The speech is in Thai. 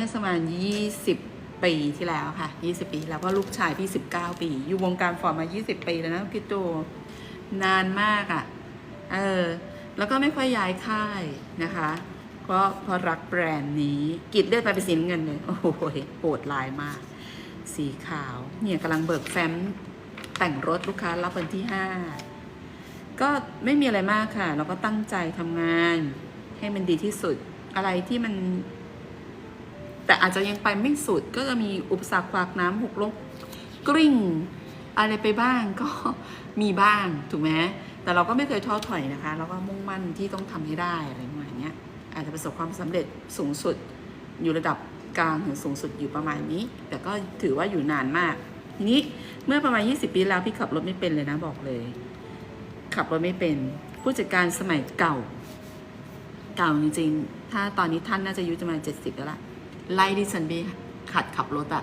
มื่อประมาณ20 ปีที่แล้วค่ะ 20 ปี แล้วเพราะลูกชายพี่ 19 ปี อยู่วงการฟอร์มมา 20 ปีแล้วนะคิดดูนานมากอะ่ะ เออ แล้วก็ไม่ค่อยย้ายค่ายนะคะเพราะเพราะรักแบรนด์นี้กิดเลือดไปเป็นสีน้ำเงินเลย โอ้โหโหดลายมาก สีขาว เนี่ยกำลังเบิกแฟ้มแต่งรถลูกค้ารับวันที่ 5 ก็ไม่มีอะไรมากค่ะ เราก็ตั้งใจทำงาน ให้มันดีที่สุดอะไรที่มัน แต่อาจจะยังไปไม่สุดก็จะมีอุปสรรคขวากน้ำหกล้มกริ่ง อะไรไปบ้างก็มีบ้างถูกไหมแต่เราก็ไม่เคยท้อถอยนะคะ เราก็มุ่งมั่นที่ต้องทำให้ได้อะไรประมาณเนี้ยอาจจะประสบความสำเร็จสูงสุดอยู่ระดับกลางถึงสูงสุดอยู่ประมาณนี้ แต่ก็ถือว่าอยู่นานมากทีนี้เมื่อประมาณ 20 ปีแล้วพี่ขับรถไม่เป็นเลยนะบอกเลย ขับรถไม่เป็น ผู้จัดการสมัยเก่า เก่าจริงๆ ถ้าตอนนี้ท่านน่าจะอายุประมาณ70แล้วล่ะ ไล่ดิฉันไปขัดขับรถอะ